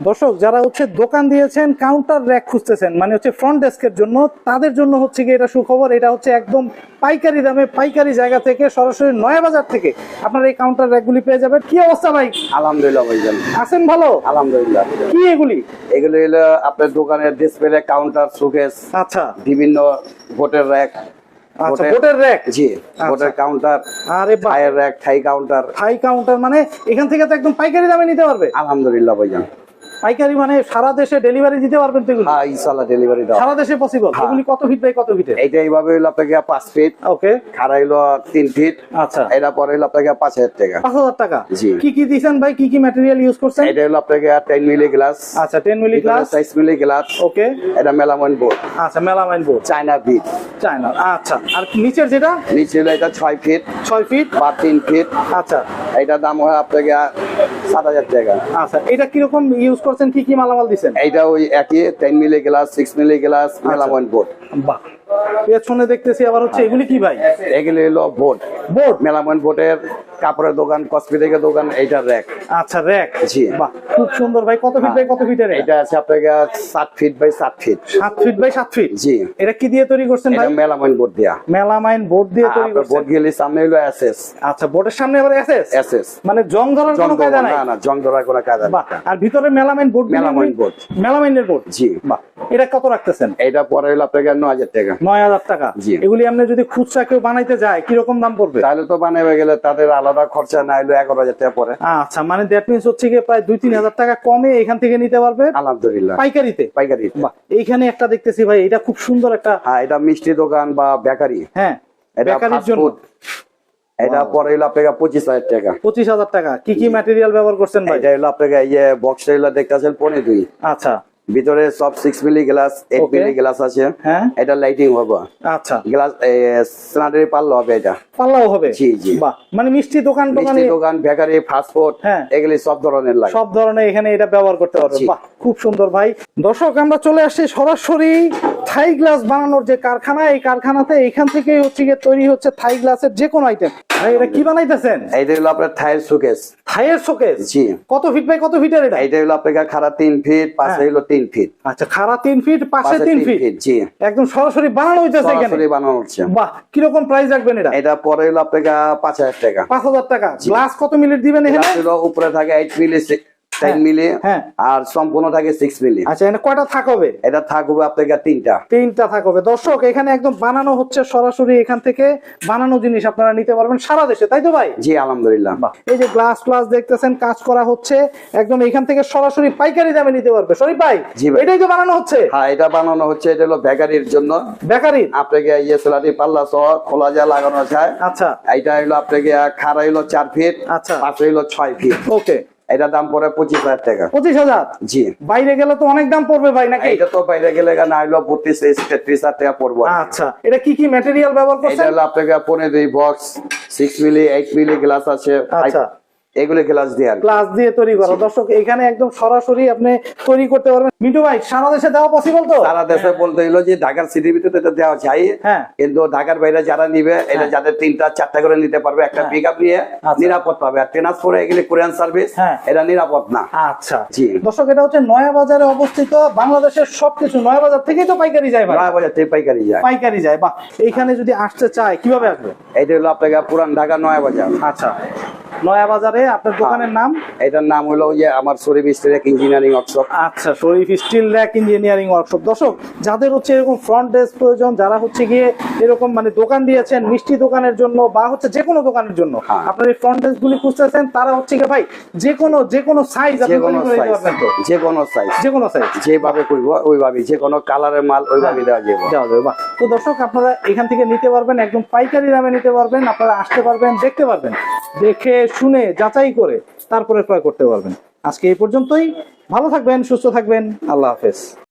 দর্শক যারা হচ্ছে দোকান দিয়েছেন কাউন্টার র্যাক খুঁজতেছেন মানে হচ্ছে ফ্রন্ট ডেস্কের জন্য তাদের জন্য হচ্ছে কি এটা সুখবর এটা হচ্ছে একদম পাইকারি দামে পাইকারি জায়গা থেকে সরাসরি নয়া বাজার থেকে আপনারা এই কাউন্টার র্যাকগুলি পেয়ে যাবেন। কি অবস্থা ভাই? আলহামদুলিল্লাহ ভাইজান। আছেন ভালো? আলহামদুলিল্লাহ। কি এগুলি? এগুলো হলো আপনার দোকানের ডিসপ্লে কাউন্টার শোকেস আচ্ছা। বিভিন্ন ভোটের র্যাক আচ্ছা বোটের র্যাক জি ভোটের কাউন্টার আরে ফায়ার র্যাক থাই কাউন্টার হাই কাউন্টার মানে এখান থেকে তো একদম পাইকারি দামে নিতে পারবে? আলহামদুলিল্লাহ ভাইজান। পাইকারি মানে সারা দেশে ডেলিভারি দিতে পারবেন তো এগুলি? হ্যাঁ ইনশাল্লাহ ডেলিভারি দাও সারা দেশে পসিবল হ্যাঁ। এগুলি কত ফিট বাই কত ফিট এইটা এইভাবে হলো আপনাকে পাঁচ ফিট ওকে খাড়া হইল তিন ফিট আচ্ছা। এটা পরে হলো আপনাকে পাঁচ হাজার টাকা। পাঁচ হাজার টাকা? জি। কি কি দিয়েছেন ভাই? কি কি ম্যাটেরিয়াল ইউজ করছেন? এটা হলো আপনাকে টেন মিলি গ্লাস আচ্ছা ten milli glass size milli glass okay এটা মেলামন বোর্ড আচ্ছা মেলামাইন বোর্ড চায়না বিট চায়না আচ্ছা আর নিচের যেটা? নিচে হলো এটা ছয় ফিট ছয় ফিট বা তিন ফিট আচ্ছা। এইটার দাম হয় আপনাকে সাত হাজার টাকা আচ্ছা এটা কীরকম ইউজ করছেন? কি কি মালামাল দিচ্ছেন? এইটা ওই একই ten milli glass six milli glass board বাহ। পেছনে দেখতেছি আবার হচ্ছে এগুলি কি ভাই? এগুলি হলো বোর্ড বোর্ড মেলামন বোর্ডের কাপড়ের দোকান কসমেটিকের দোকান এইটার র্যাক আচ্ছা র্যাক জি। বাহ খুব সুন্দর ভাই। কত ফিট বাই কত ফিটের এটা এটা আছে আপনাকে সাত ফিট বাই সাত ফিট সাত ফিট বাই সাত ফিট জি। এটা কি দিয়ে তৈরি করছেন এটা ভাই? মেলামন বোর্ড দেয়া। মেলামাইন বোর্ড দিয়ে তৈরি করছেন। বোর্ড গেলে সামনে হলো এসএস আচ্ছা বোর্ডের সামনে আবার এসএস এসএস মানে জং ধরার কোনো কায়দা নাই? না না জং ধরার কোনো কাজ বাহ আর ভিতরে মেলামাইন বোর্ড মেলামাইন board। মেলামাইনের বোর্ড? জি। বাহ এটা কত রাখতেছেন? এটা পরে হলো আপনাকে ন হাজার টাকা। নয় হাজার টাকা। জি। এগুলি আপনি যদি খুচরা কেউ বানাইতে যায় কীরকম দাম পড়বে? তাহলে তো বানাবে গেলে তাদের আলাদা খরচা না হলো এগারো হাজার টাকা পরে আচ্ছা মানে দ্যাট মিন্স হচ্ছে গিয়ে প্রায় দুই তিন হাজার টাকা কমে এখান থেকে নিতে পারবে আলহামদুলিল্লাহ। পাইকারিতে। পাইকারি এইখানে একটা দেখতেছি ভাই এটা খুব সুন্দর একটা হ্যাঁ এটা মিষ্টি দোকান বা বেকারি। হ্যাঁ এটা বেকারির জন্য। এটা পরে হলো আপনাকে পঁচিশ হাজার টাকা। পঁচিশ হাজার টাকা। কি কি ম্যাটেরিয়াল ব্যবহার করছেন ভাই? এটা হলো আপনাকে ইয়ে বক্সটা হলো দেখতেছেন পনে দুই। আচ্ছা। ভিতরে সব six milli glass eight milli glass আছে। হ্যাঁ। এটা লাইটিং হবে। আচ্ছা। গ্লাস স্যানিটারি পাল্লা হবে এটা। পাল্লাও হবে? জি, জি। বাহ মানে মিষ্টি দোকান মিষ্টি দোকান বেকারি হ্যাঁ। এগুলি সব ধরনের লাগে। সব ধরনের এখানে এটা ব্যবহার করতে পারবে। বাহ খুব সুন্দর ভাই। দর্শক আমরা চলে আসছি সরাসরি থাই গ্লাস বানানোর যে কারখানা এই কারখানাতে এখান থেকে হচ্ছে গিয়ে তৈরি হচ্ছে থাই গ্লাসের যে কোনো আইটেম এটা কি বানাইতেছেন? এইটা হলো আপনার থায়ের শোকেস। Thaer showcase? জি। কত ফিট বাই কত ফিটের এটা? এইটা হলো আপনার খাড়া তিন ফিট পাশে হ্যাঁ। হলো তিন ফিট। আচ্ছা খাড়া তিন ফিট পাশে তিন ফিট? জি। একদম সরাসরি বানানো হইতেছে এখানে? সরাসরি বানানো হচ্ছে। বাহ কীরকম প্রাইস রাখবেন এটা? এটা পরে হলো আপনাকে পাঁচ হাজার টাকা। পাঁচ হাজার টাকা। গ্লাস কত মিনিট দিবেন এখানে? হলো উপরে থাকে এইট মিলি টেন হ্যাঁ, মিলি হ্যাঁ। আর সম্পূর্ণ থাকে সিক্স মিলি। আচ্ছা কয়টা থাক হবে? এটা থাকবে তিনটা। তিনটা থাক হবে। দর্শক এখানে একদম বানানো হচ্ছে সরাসরি এখান থেকে বানানো জিনিস আপনারা নিতে পারবেন সারা দেশে তাই তো ভাই? জি আলহামদুলিল্লাহ। এই যে গ্লাস দেখতেছেন কাজ করা হচ্ছে একদম এখান থেকে সরাসরি পাইকারি দামে নিতে পারবে। শরীফ ভাই এটাই তো বানানো হচ্ছে? হ্যাঁ এটা বানানো হচ্ছে এটা হলো বেকারির জন্য। বেকারি? আপনাকে ইয়ে সেলাটি পাল্লা সহ খোলা যায় লাগানো যায়। আচ্ছা। এইটা হলো আপনাকে খাড়া হলো চার ফিট আচ্ছা। পাশে হলো ছয় ফিট ওকে এটা দাম পড়ে পঁচিশ হাজার টাকা। পঁচিশ হাজার? জি। বাইরে গেলে তো অনেক দাম পড়বে ভাই নাকি? এটা তো বাইরে গেলে না হলো বত্রিশ তেত্রিশ হাজার টাকা পড়ব আচ্ছা এটা কি কি ম্যাটেরিয়াল ব্যবহার করছে হলো আপনাকে পনেরো box six milli eight milli glass আছে। আচ্ছা। এগুলো গ্লাস দিয়ে আর গ্লাস দিয়ে তৈরি করা। দর্শক এখানে একদম সরাসরি আপনি তৈরি করতে পারবেন। মিঠু ভাই সারা দেশে দেওয়া পসিবল তো? সারা দেশে বলতে হলো যে ঢাকার সিটির ভিতরে এটা দেওয়া যায়। হ্যাঁ। কিন্তু ঢাকার বাইরে যারা নিবে এটা যাদের তিনটা চারটা করে নিতে পারবে একটা হ্যাঁ। পিক আপ নিয়ে আচ্ছা। নিরাপদ পাবে। আর এগুলি কোরিয়ান সার্ভিস হ্যাঁ। এটা নিরাপদ না। আচ্ছা। জি। দর্শক এটা হচ্ছে নয়া বাজারে অবস্থিত বাংলাদেশের সবকিছু। নয়া বাজার থেকেই তো পাইকারি যায় ভাই। নয় বাজার থেকে পাইকারি যায়। পাইকারি যায়। বা এইখানে যদি আসতে চায় কীভাবে আসবে? এটা হলো আপনাকে পুরান ঢাকা নয় বাজার আচ্ছা। নয়া বাজারে আপনার দোকানের নাম? এটার নাম হলো যে আমার শরীফ স্টেক ইঞ্জিনিয়ারিং ওয়ার্কশপ আচ্ছা Sharif steel rack engineering workshop দর্শক যাদের হচ্ছে এরকম ফ্রন্ট ডেস্ক প্রয়োজন যারা হচ্ছে গিয়ে এরকম মানে দোকান দিয়েছেন মিষ্টি দোকানের জন্য বা হচ্ছে যে কোনো দোকানের জন্য হ্যাঁ। আপনার এই ফ্রন্ট ডেস্ক গুলি খুঁজতেছেন তারা হচ্ছে গিয়ে ভাই যে কোনো যে কোনো সাইজ আপনি করে দিতে সাইজ পারবেন। তো যে কোনো সাইজ যে কোনো সাইজ যেভাবে করব ওইভাবে যে কোনো কালারের মাল ওইভাবে দেওয়া যাবে। দেওয়া যাবে। তো দর্শক আপনারা এখান থেকে নিতে পারবেন একদম পাইকারি দামে নিতে পারবেন আপনারা আসতে পারবেন দেখতে পারবেন। দেখে, শুনে, যাচাই করে তারপরে ক্রয় করতে পারবেন। আজকে এই পর্যন্তই। ভালো থাকবেন, সুস্থ থাকবেন। আল্লাহ হাফেজ।